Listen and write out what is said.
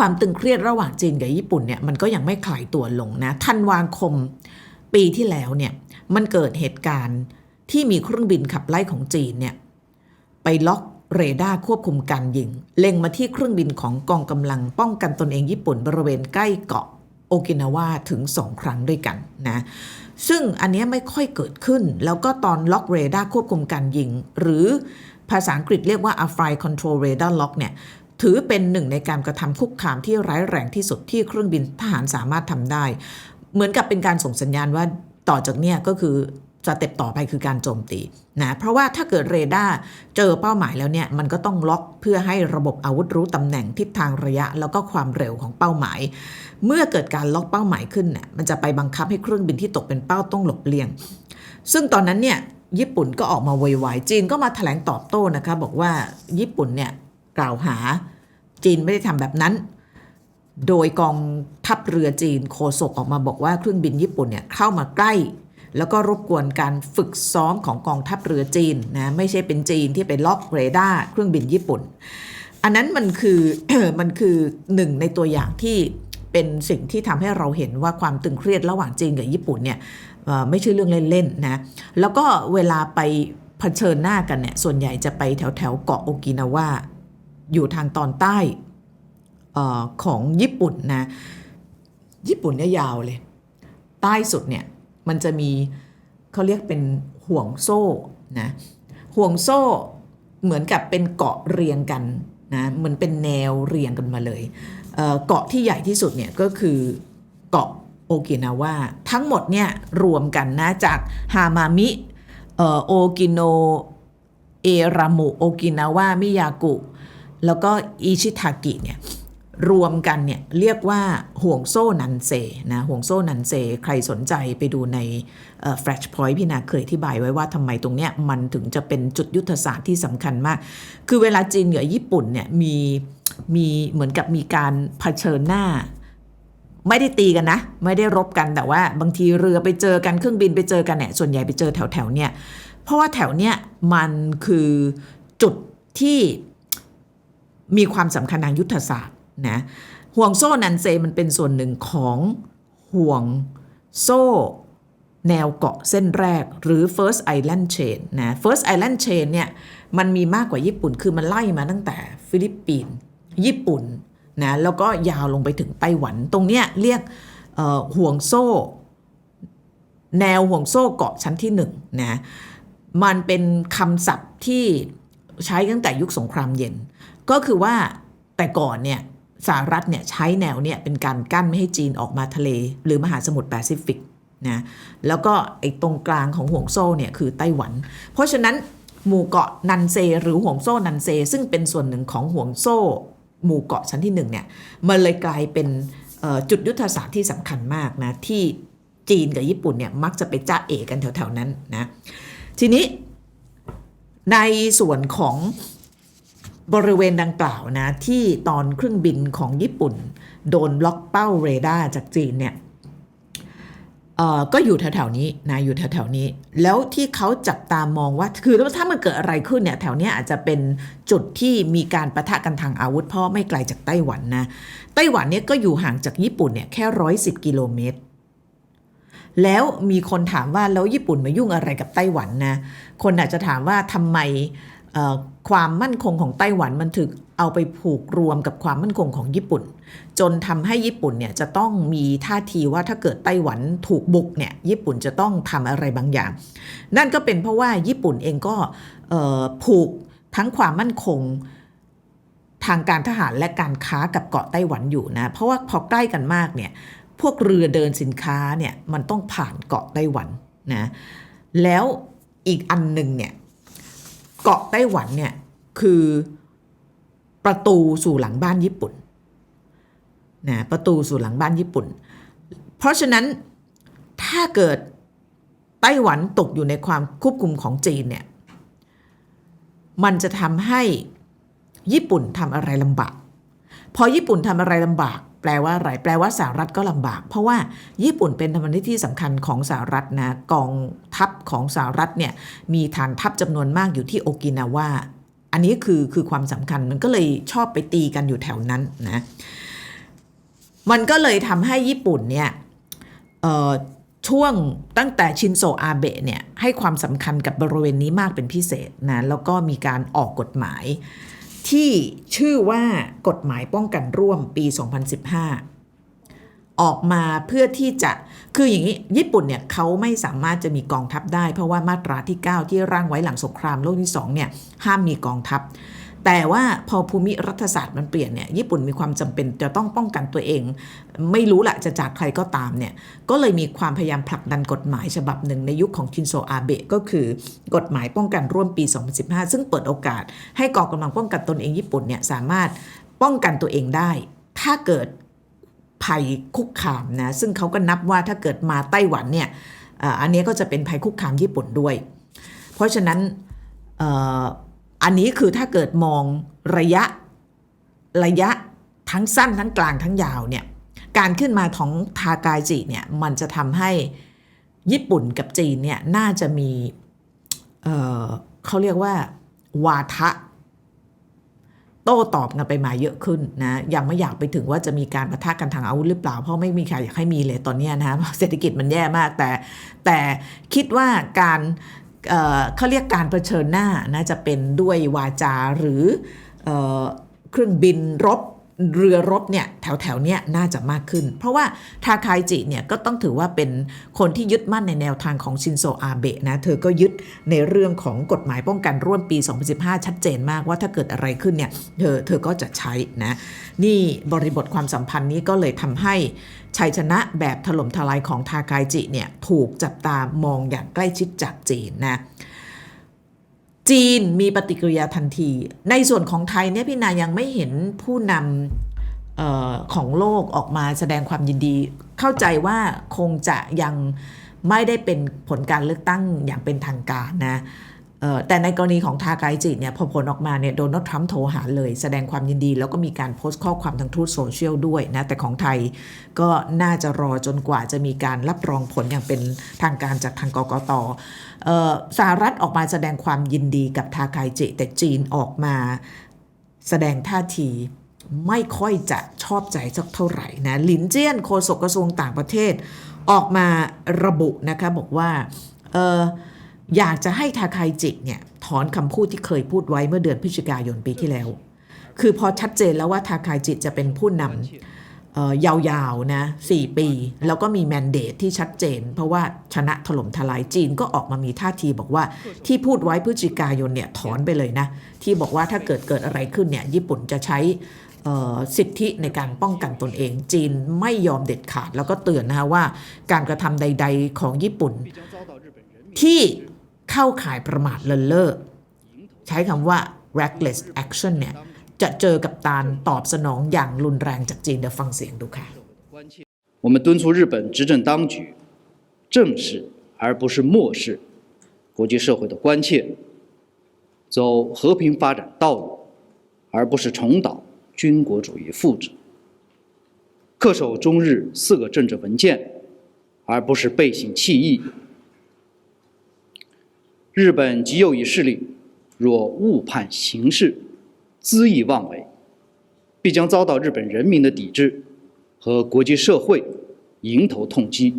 ความตึงเครียดระหว่างจีนกับญี่ปุ่นเนี่ยมันก็ยังไม่คลายตัวลงนะธันวาคมปีที่แล้วเนี่ยมันเกิดเหตุการณ์ที่มีเครื่องบินขับไล่ของจีนเนี่ยไปล็อกเรดาร์ควบคุมการยิง เล็งมาที่เครื่องบินของกองกำลังป้องกันตนเองญี่ปุ่นบริเวณใกล้เกาะโอกินาวาถึง2ครั้งด้วยกันนะซึ่งอันนี้ไม่ค่อยเกิดขึ้น แล้วก็ตอนล็อกเรดาร์ควบคุมการยิง หรือภาษาอังกฤษเรียกว่า a flight control radar lock เนี่ย ถือเป็นหนึ่งในการกระทำคุกคามที่ร้ายแรงที่สุดที่เครื่องบินทหารสามารถทำได้ เหมือนกับเป็นการส่งสัญญาณว่าต่อจากเนี้ยก็คือสเต็ปต่อไปคือการโจมตีนะเพราะว่าถ้าเกิดเรดาร์เจอเป้าหมายแล้วเนี่ยมันก็ต้องล็อกเพื่อให้ระบบอาวุธรู้ตำแหน่งทิศทางระยะ แล้วก็ความเร็วของเป้าหมาย เมื่อเกิดการล็อกเป้าหมายขึ้นเนี่ยมันจะไปบังคับให้เครื่องบินที่ตกเป็นเป้าต้องหลบเลี่ยง ซึ่งตอนนั้นเนี่ยญี่ปุ่นก็ออกมาโวยวายจีนก็มาแถลงตอบโต้นะคะบอกว่าญี่ปุ่นเนี่ย กล่าวหา จีนไม่ได้ทำแบบนั้น โดยกองทัพเรือจีนโคศกออกมาบอกว่าเครื่องบินญี่ปุ่นเนี่ยเข้ามาใกล้แล้วก็รบกวนการฝึกซ้อมของกองทัพเรือจีนนะไม่ใช่เป็นจีนที่ไปล็อกเรดาร์เครื่องบินญี่ปุ่น อันนั้นมันคือมันคือหนึ่งในตัวอย่างที่เป็นสิ่งที่ทำให้เราเห็นว่าความตึงเครียดระหว่างจีนกับญี่ปุ่นเนี่ยไม่ใช่เรื่องเล่นๆนะแล้วก็เวลาไปเผชิญหน้ากันเนี่ยส่วนใหญ่จะไปแถวแถวๆเกาะโอกินาวา อยู่ทางตอนใต้ออของญี่ปุ่นนะญี่ปุ่นเนี่ยยาวเลย ใต้สุดเนี่ยมันจะมีเขาเรียกเป็นห่วงโซ่นะห่วงโซ่เหมือนกับเป็นเกาะเรียงกันนะเหมือนเป็นแนวเรียงกันมาเลยเเกาะที่ใหญ่ที่สุดเนี่ยก็คือเกาะโอกินาวาทั้งหมดเนี่ยรวมกันนะจากฮามามิโอกิโนเอรามุโอกินาวามิยากุ แล้วก็อิชิทากิเนี่ยรวมกันเนี่ยเรียกว่าห่วงโซ่นันเซนะห่วงโซ่นันเซ ใครสนใจไปดูในแฟลชพอยต์พี่นาเคยอธิบายไว้ว่าทำไมตรงเนี้ยมันถึงจะเป็นจุดยุทธศาสตร์ที่สำคัญมาก คือเวลาจีนกับญี่ปุ่นเนี่ยมีมีเหมือนกับมีการเผชิญหน้า ไม่ได้ตีกันนะ ไม่ได้รบกันแต่ว่าบางทีเรือไปเจอกันเครื่องบินไปเจอกันเนี่ยส่วนใหญ่ไปเจอแถวแถวๆเนี่ยเพราะว่าแถวเนี้ยมันคือจุดที่ มีความสำคัญทางยุทธศาสตร์นะห่วงโซ่นันเซมันเป็นส่วนหนึ่งของห่วงโซ่แนวเกาะเส้นแรกหรือ first island chain นะ first island chain เนี่ยมันมีมากกว่าญี่ปุ่นคือมันไล่มาตั้งแต่ฟิลิปปินส์ญี่ปุ่นนะแล้วก็ยาวลงไปถึงไต้หวัน ตรงเนี้ยเรียกห่วงโซ่ แนวห่วงโซ่เกาะชั้นที่หนึ่งนะมันเป็นคำศัพท์ที่ใช้ตั้งแต่ยุคสงครามเย็น ก็คือว่าแต่ก่อนเนี่ยสหรัฐเนี่ยใช้แนวเนี่ยเป็นการกั้นไม่ให้จีนออกมาทะเล หรือมหาสมุทรแปซิฟิกนะแล้วก็ไอ้ตรงกลางของห่วงโซ่เนี่ยคือไต้หวัน เพราะฉะนั้นหมู่เกาะนันเซหรือห่วงโซ่นันเซ ซึ่งเป็นส่วนหนึ่งของห่วงโซ่ หมู่เกาะชั้นที่หนึ่งเนี่ยมันเลยกลายเป็นจุดยุทธศาสตร์ที่สำคัญมากนะที่จีนกับญี่ปุ่นเนี่ยมักจะไปจ้าเอกันแถวๆนั้นนะทีนี้ในส่วนของ บริเวณดังกล่าวนะที่ตอนเครื่องบินของญี่ปุ่น โดนล็อกเป้าเรดาร์จากจีนเนี่ยก็อยู่แถวๆนี้นะอยู่แถวๆนี้ แล้วที่เขาจับตามองว่า คือถ้ามันเกิดอะไรขึ้นเนี่ยแถวเนี้ยอาจจะเป็นจุดที่มีการประทะกันทางอาวุธเพราะไม่ไกลจากไต้หวันนะไต้หวันเนี่ยก็อยู่ห่างจากญี่ปุ่นเนี่ยแค่ร้อยสิบกิโลเมตร แล้วมีคนถามว่าแล้วญี่ปุ่นมายุ่งอะไรกับไต้หวันนะคนอาจจะถามว่าทำไม ความมั่นคงของไต้หวันมันถึกเอาไปผูกรวมกับความมั่นคงของญี่ปุ่น จนทำให้ญี่ปุ่นเนี่ยจะต้องมีท่าทีว่าถ้าเกิดไต้หวันถูกบุกเนี่ยญี่ปุ่นจะต้องทำอะไรบางอย่าง นั่นก็เป็นเพราะว่าญี่ปุ่นเองก็ผูกทั้งความมั่นคงทางการทหารและการค้ากับเกาะไต้หวันอยู่นะ เพราะว่าพอใกล้กันมากเนี่ยพวกเรือเดินสินค้าเนี่ยมันต้องผ่านเกาะไต้หวันนะแล้วอีกอันหนึ่งเนี่ย เกาะไต้หวันเนี่ยคือประตูสู่หลังบ้านญี่ปุ่นนะประตูสู่หลังบ้านญี่ปุ่น เพราะฉะนั้นถ้าเกิดไต้หวันตกอยู่ในความควบคุมของจีนเนี่ยมันจะทำให้ญี่ปุ่นทำอะไรลำบาก พอญี่ปุ่นทำอะไรลำบาก แปลว่าอะไรแปลว่าสหรัฐก็ลำบาก เพราะว่าญี่ปุ่นเป็นธรรมนิที่สำคัญของสหรัฐนะกองทัพของสหรัฐเนี่ยมีฐานทัพจำนวนมากอยู่ที่โอกินาวาอันนี้คือคือความสำคัญมันก็เลยชอบไปตีกันอยู่แถวนั้นนะมันก็เลยทำให้ญี่ปุ่นเนี่ยช่วงตั้งแต่ชินโซอาเบะเนี่ยให้ความสำคัญกับบริเวณนี้มากเป็นพิเศษนะแล้วก็มีการออกกฎหมาย ที่ชื่อว่ากฎหมายป้องกันร่วมปี 2015 ออกมาเพื่อที่จะคืออย่างนี้ญี่ปุ่นเนี่ยเขาไม่สามารถจะมีกองทัพได้ เพราะว่ามาตราที่ 9 ที่ร่างไว้หลังสงครามโลกที่2เนี่ยห้ามมีกองทัพ แต่ว่าพอภูมิรัฐศาสตร์มันเปลี่ยนเนี่ยญี่ปุ่นมีความจำเป็นจะต้องป้องกันตัวเอง ไม่รู้แหละจะจากใครก็ตามเนี่ยก็เลยมีความพยายามผลักดันกฎหมายฉบับหนึ่งในยุคของชินโซอาเบะก็คือกฎหมายป้องกันร่วมปี 2015 ซึ่งเปิดโอกาส ให้กองกำลังป้องกันตนเองญี่ปุ่นเนี่ยสามารถป้องกันตัวเองได้ ถ้าเกิดภัยคุกคามนะซึ่งเขาก็นับว่าถ้าเกิดมาไต้หวันเนี่ยอันนี้ก็จะเป็นภัยคุกคามญี่ปุ่นด้วย เพราะฉะนั้น อันนี้คือถ้าเกิดมองระยะระยะทั้งสั้นทั้งกลางทั้งยาวเนี่ยการขึ้นมาของทากายจิเนี่ยมันจะทำให้ญี่ปุ่นกับจีนเนี่ยน่าจะมีเเขาเรียกว่า วาทะ โต้ตอบกันไปมาเยอะขึ้นนะยังไม่อยากไปถึงว่าจะมีการประทะกันทางอาวุธหรือเปล่า เพราะไม่มีใครอยากให้มีเลยตอนนี้นะเศรษฐกิจมันแย่มากแต่ แต่คิดว่าการ เขาเรียกการเผชิญหน้านะจะเป็นด้วยวาจาหรือเครื่องบินรบ เรือรบเนี่ยแถวแถวๆเนี้ยน่าจะมากขึ้น เพราะว่าทาคายจิเนี่ยก็ต้องถือว่าเป็นคนที่ยึดมั่นในแนวทางของชินโซอาเบะนะเธอก็ยึดในเรื่องของกฎหมายป้องกันร่วมปี 2015 ชัดเจนมากว่าถ้าเกิดอะไรขึ้นเนี่ยเธอเธอก็จะใช้นะนี่บริบทความสัมพันธ์นี้ก็เลยทำให้ชัยชนะแบบถล่มทลายของทาคายจิเนี่ยถูกจับตามองอย่างใกล้ชิดจากจีนนะ จีนมีปฏิกิริยาทันที ในส่วนของไทยเนี่ยพี่นายังไม่เห็นผู้นำออของโลกออกมาแสดงความยินดี เข้าใจว่าคงจะยังไม่ได้เป็นผลการเลือกตั้งอย่างเป็นทางการนะ แต่ในกรณีของทากายจิเนี่ยพอผลออกมาเนี่ยโดนัลด์ทรัมป์โทรหาเลย แสดงความยินดี แล้วก็มีการโพสต์ข้อความทางทูตโซเชียลด้วยนะ แต่ของไทยก็น่าจะรอจนกว่าจะมีการรับรองผลอย่างเป็นทางการจากทางกกตสหรัฐออกมาแสดงความยินดีกับทาคายจิแต่จีนออกมาแสดงท่าทีไม่ค่อยจะชอบใจสักเท่าไหร่นะหลินเจี้ยนโฆษกกระทรวงต่างประเทศออกมาระบุนะคะบอกว่าเออ อยากจะให้ทาคายจิเนี่ยถอนคำพูดที่เคยพูดไว้เมื่อเดือนพฤศจิกายนปีที่แล้ว คือพอชัดเจนแล้วว่าทาคายจิจะเป็นผู้นำยาวๆนะ4ปี แล้วก็มีแมนเดตที่ชัดเจน เพราะว่าชนะถล่มทลายจีนก็ออกมามีท่าทีบอกว่าที่พูดไว้พฤศจิกายนเนี่ยถอนไปเลยนะ ที่บอกว่าถ้าเกิดเกิดอะไรขึ้นเนี่ยญี่ปุ่นจะใช้สิทธิในการป้องกันตนเอง จีนไม่ยอมเด็ดขาดแล้วก็เตือนนะคะว่า การกระทำใด ๆ ของญี่ปุ่นที่ เข้าข่ายประมาทเลินเล่อใช้คำว่า reckless action เนี่ยจะเจอกับการตอบสนองอย่างรุนแรงจากจีนเดี๋ยวฟังเสียงดูค่ะ 我们敦促日本执政当局正视而不是漠视国际社会的关切，走和平发展道路，而不是重蹈军国主义覆辙；恪守中日四个政治文件，而不是背信弃义。 日本极右翼势力若误判形势，恣意妄为，必将遭到日本人民的抵制和国际社会迎头痛击。